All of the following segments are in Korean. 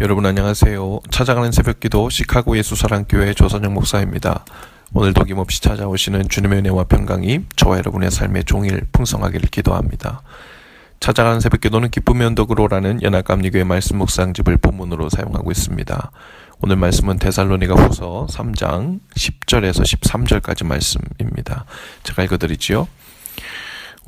여러분 안녕하세요. 찾아가는 새벽기도 시카고 예수사랑교회 조선영 목사입니다. 오늘도 김없이 찾아오시는 주님의 은혜와 평강이 저와 여러분의 삶의 종일 풍성하기를 기도합니다. 찾아가는 새벽기도는 기쁨의 언덕으로라는 연합감리교회 말씀 묵상집을 본문으로 사용하고 있습니다. 오늘 말씀은 데살로니가 후서 3장 10절에서 13절까지 말씀입니다. 제가 읽어드리지요.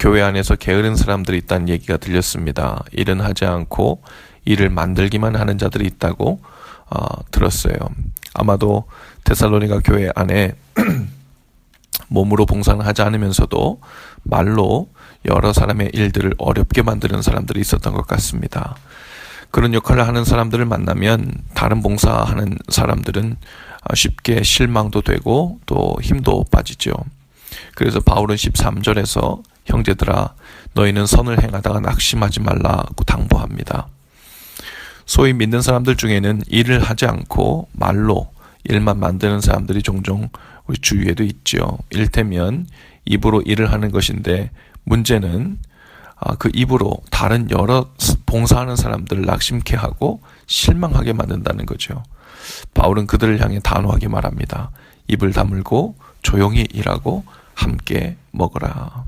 교회 안에서 게으른 사람들이 있다는 얘기가 들렸습니다. 일은 하지 않고 일을 만들기만 하는 자들이 있다고 어, 들었어요. 아마도 테살로니가 교회 안에 몸으로 봉사는 하지 않으면서도 말로 여러 사람의 일들을 어렵게 만드는 사람들이 있었던 것 같습니다. 그런 역할을 하는 사람들을 만나면 다른 봉사하는 사람들은 쉽게 실망도 되고 또 힘도 빠지죠. 그래서 바울은 13절에서 형제들아 너희는 선을 행하다가 낙심하지 말라고 당부합니다. 소위 믿는 사람들 중에는 일을 하지 않고 말로 일만 만드는 사람들이 종종 우리 주위에도 있죠. 일테면 입으로 일을 하는 것인데 문제는 아, 그 입으로 다른 여러 봉사하는 사람들을 낙심케 하고 실망하게 만든다는 거죠. 바울은 그들을 향해 단호하게 말합니다. 입을 다물고 조용히 일하고 함께 먹어라.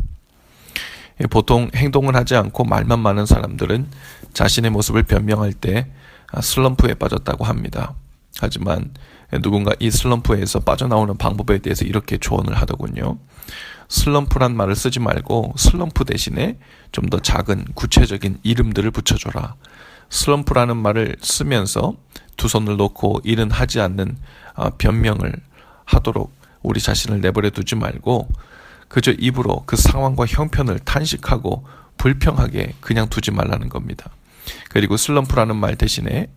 예, 보통 행동을 하지 않고 말만 많은 사람들은 자신의 모습을 변명할 때 아, 슬럼프에 빠졌다고 합니다. 하지만 누군가 이 슬럼프에서 빠져나오는 방법에 대해서 이렇게 조언을 하더군요. 슬럼프란 말을 쓰지 말고 슬럼프 대신에 좀 더 작은 구체적인 이름들을 붙여줘라. 슬럼프라는 말을 쓰면서 두 손을 놓고 일은 하지 않는 아, 변명을 하도록 우리 자신을 내버려 두지 말고 그저 입으로 그 상황과 형편을 탄식하고 불평하게 그냥 두지 말라는 겁니다. 그리고 슬럼프라는 말 대신에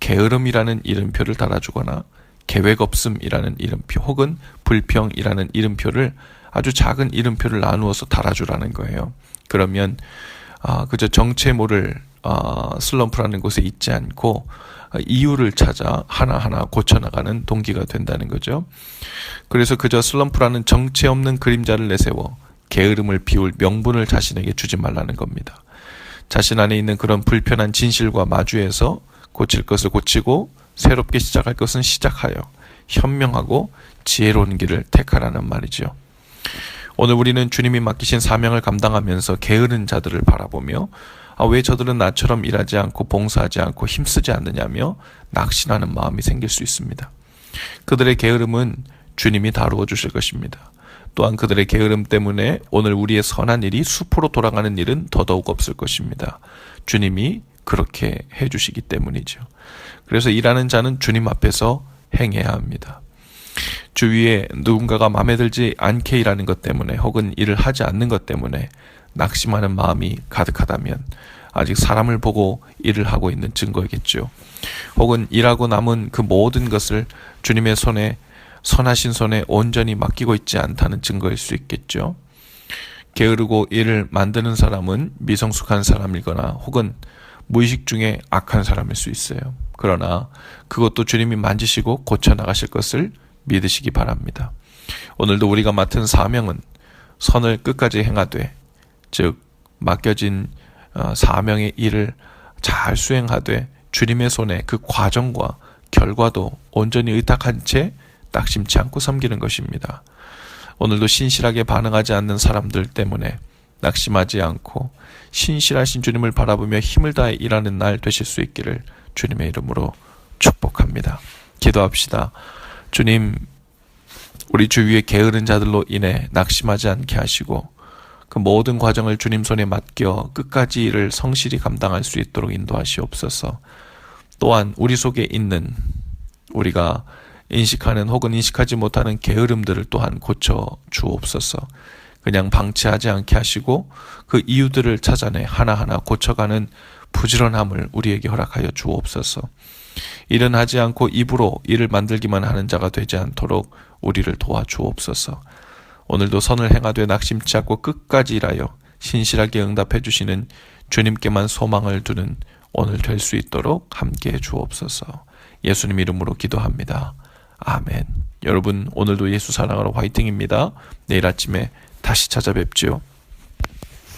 게으름이라는 이름표를 달아주거나 계획 없음이라는 이름표 혹은 불평이라는 이름표를 아주 작은 이름표를 나누어서 달아주라는 거예요. 그러면 아, 그저 정체 모를 아, 슬럼프라는 곳에 있지 않고 이유를 찾아 하나하나 고쳐나가는 동기가 된다는 거죠. 그래서 그저 슬럼프라는 정체 없는 그림자를 내세워 게으름을 비울 명분을 자신에게 주지 말라는 겁니다. 자신 안에 있는 그런 불편한 진실과 마주해서 고칠 것을 고치고 새롭게 시작할 것은 시작하여 현명하고 지혜로운 길을 택하라는 말이죠. 오늘 우리는 주님이 맡기신 사명을 감당하면서 게으른 자들을 바라보며 아, 왜 저들은 나처럼 일하지 않고 봉사하지 않고 힘쓰지 않느냐며 낙심하는 마음이 생길 수 있습니다. 그들의 게으름은 주님이 다루어 주실 것입니다. 또한 그들의 게으름 때문에 오늘 우리의 선한 일이 수포로 돌아가는 일은 더더욱 없을 것입니다. 주님이 그렇게 해주시기 때문이죠. 그래서 일하는 자는 주님 앞에서 행해야 합니다. 주위에 누군가가 마음에 들지 않게 일하는 것 때문에 혹은 일을 하지 않는 것 때문에 낙심하는 마음이 가득하다면 아직 사람을 보고 일을 하고 있는 증거이겠죠. 혹은 일하고 남은 그 모든 것을 주님의 손에 선하신 손에 온전히 맡기고 있지 않다는 증거일 수 있겠죠. 게으르고 일을 만드는 사람은 미성숙한 사람이거나 혹은 무의식 중에 악한 사람일 수 있어요. 그러나 그것도 주님이 만지시고 고쳐 나가실 것을 믿으시기 바랍니다. 오늘도 우리가 맡은 사명은 선을 끝까지 행하되 즉 맡겨진 어, 사명의 일을 잘 수행하되 주님의 손에 그 과정과 결과도 온전히 의탁한 채 낙심치 않고 섬기는 것입니다. 오늘도 신실하게 반응하지 않는 사람들 때문에 낙심하지 않고 신실하신 주님을 바라보며 힘을 다해 일하는 날 되실 수 있기를 주님의 이름으로 축복합니다. 기도합시다. 주님, 우리 주위의 게으른 자들로 인해 낙심하지 않게 하시고 그 모든 과정을 주님 손에 맡겨 끝까지 일을 성실히 감당할 수 있도록 인도하시옵소서. 또한 우리 속에 있는 우리가 인식하는 혹은 인식하지 못하는 게으름들을 또한 고쳐 주옵소서. 그냥 방치하지 않게 하시고 그 이유들을 찾아내 하나하나 고쳐가는 부지런함을 우리에게 허락하여 주옵소서. 일은 하지 않고 입으로 일을 만들기만 하는 자가 되지 않도록 우리를 도와주옵소서. 오늘도 선을 행하되 낙심치 않고 끝까지 일하여 신실하게 응답해 주시는 주님께만 소망을 두는 오늘 될 수 있도록 함께 해 주옵소서. 예수님 이름으로 기도합니다. 아멘. 여러분 오늘도 예수 사랑하러 화이팅입니다. 내일 아침에 다시 찾아뵙지요.